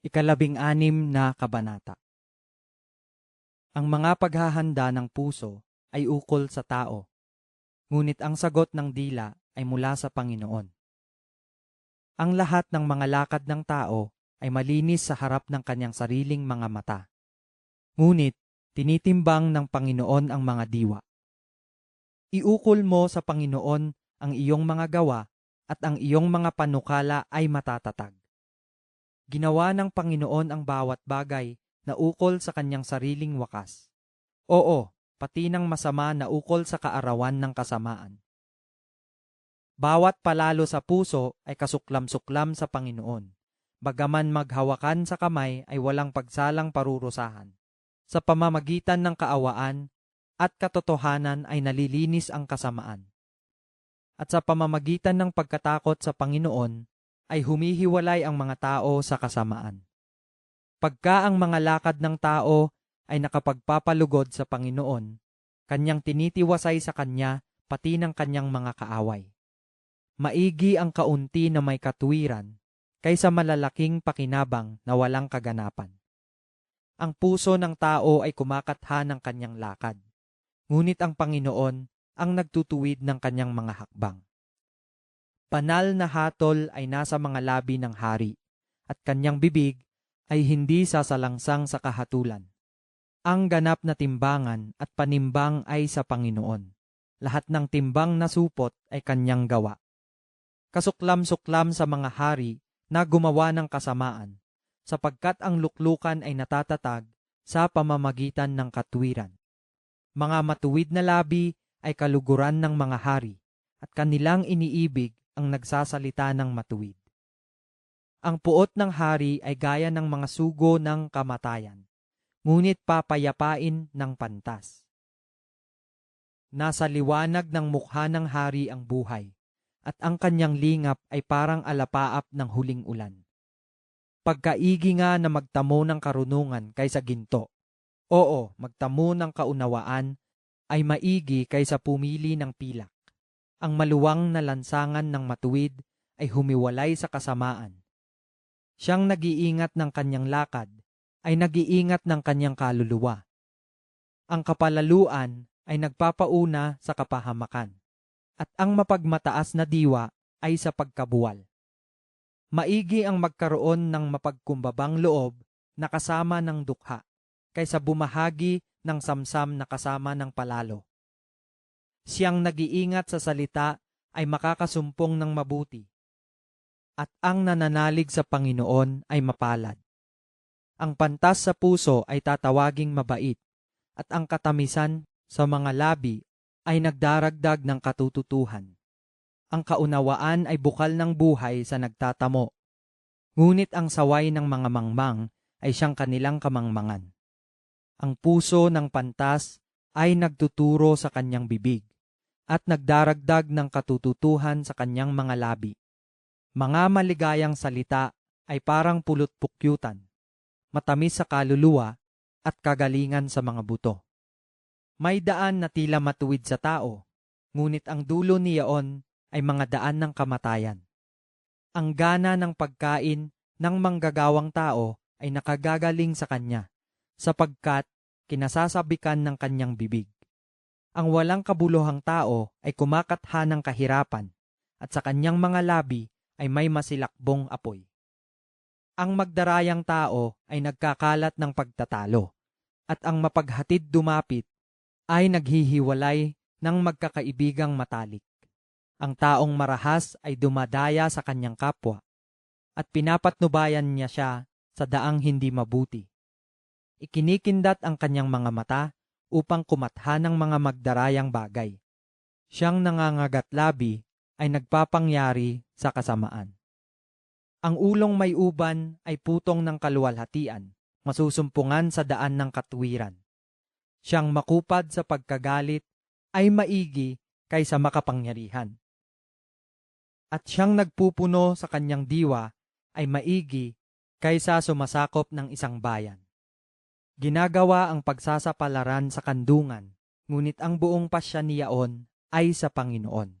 Ikalabing anim na kabanata. Ang mga paghahanda ng puso ay ukol sa tao, ngunit ang sagot ng dila ay mula sa Panginoon. Ang lahat ng mga lakad ng tao ay malinis sa harap ng kanyang sariling mga mata. Ngunit tinitimbang ng Panginoon ang mga diwa. Iukol mo sa Panginoon ang iyong mga gawa at ang iyong mga panukala ay matatatag. Ginawa ng Panginoon ang bawat bagay na ukol sa kanyang sariling wakas. Oo, pati ng masama na ukol sa kaarawan ng kasamaan. Bawat palalo sa puso ay kasuklam-suklam sa Panginoon. Bagaman maghawakan sa kamay ay walang pagsalang parurusahan. Sa pamamagitan ng kaawaan at katotohanan ay nalilinis ang kasamaan. At sa pamamagitan ng pagkatakot sa Panginoon ay humihiwalay ang mga tao sa kasamaan. Pagka ang mga lakad ng tao ay nakapagpapalugod sa Panginoon, kanyang tinitiwasay sa kanya pati ng kanyang mga kaaway. Maigi ang kaunti na may katuwiran kaysa malalaking pakinabang na walang kaganapan. Ang puso ng tao ay kumakatha ng kanyang lakad, ngunit ang Panginoon ang nagtutuwid ng kanyang mga hakbang. Banal na hatol ay nasa mga labi ng hari, at kanyang bibig ay hindi sasalangsang sa kahatulan. Ang ganap na timbangan at panimbang ay sa Panginoon. Lahat ng timbang na supot ay kanyang gawa. Kasuklam-suklam sa mga hari na gumawa ng kasamaan, sapagkat ang luklukan ay natatatag sa pamamagitan ng katwiran. Mga matuwid na labi ay kaluguran ng mga hari, at kanilang iniibig ang nagsasalita ng matuwid. Ang puot ng hari ay gaya ng mga sugo ng kamatayan, ngunit papayapain ng pantas. Nasa liwanag ng mukha ng hari ang buhay, at ang kanyang lingap ay parang alapaap ng huling ulan. Pagkaigi nga na magtamo ng karunungan kaysa ginto. Oo, magtamo ng kaunawaan ay maigi kaysa pumili ng pilak. Ang maluwang na lansangan ng matuwid ay humiwalay sa kasamaan. Siyang nag-iingat ng kanyang lakad ay nag-iingat ng kanyang kaluluwa. Ang kapalaluan ay nagpapauna sa kapahamakan at ang mapagmataas na diwa ay sa pagkabuwal. Maigi ang magkaroon ng mapagkumbabang loob na kasama ng dukha, kaysa bumahagi ng samsam na kasama ng palalo. Siyang nag-iingat sa salita ay makakasumpong ng mabuti, at ang nananalig sa Panginoon ay mapalad. Ang pantas sa puso ay tatawaging mabait, at ang katamisan sa mga labi ay nagdaragdag ng katututuhan. Ang kaunawaan ay bukal ng buhay sa nagtatamo, ngunit ang saway ng mga mangmang ay siyang kanilang kamangmangan. Ang puso ng pantas ay nagtuturo sa kanyang bibig at nagdaragdag ng katututuhan sa kanyang mga labi. Mga maligayang salita ay parang pulot-pukyutan, matamis sa kaluluwa at kagalingan sa mga buto. May daan na tila matuwid sa tao, ngunit ang dulo niyaon ay mga daan ng kamatayan. Ang gana ng pagkain ng manggagawang tao ay nakagagaling sa kanya, sapagkat kinasasabikan ng kanyang bibig. Ang walang kabuluhang tao ay kumakatha ng kahirapan, at sa kanyang mga labi ay may masilakbong apoy. Ang magdarayang tao ay nagkakalat ng pagtatalo, at ang mapaghatid dumapit ay naghihiwalay ng magkakaibigang matalik. Ang taong marahas ay dumadaya sa kanyang kapwa at pinapatnubayan niya siya sa daang hindi mabuti. Ikinikindat ang kanyang mga mata upang kumatha ng mga magdarayang bagay. Siyang nangangagat labi ay nagpapangyari sa kasamaan. Ang ulong may uban ay putong ng kaluwalhatian, masusumpungan sa daan ng katwiran siyang makupad sa pagkagalit ay maigi kaysa makapangyarihan. At siyang nagpupuno sa kanyang diwa ay maigi kaysa sumasakop ng isang bayan. Ginagawa ang pagsasapalaran sa kandungan, ngunit ang buong pasya niyaon ay sa Panginoon.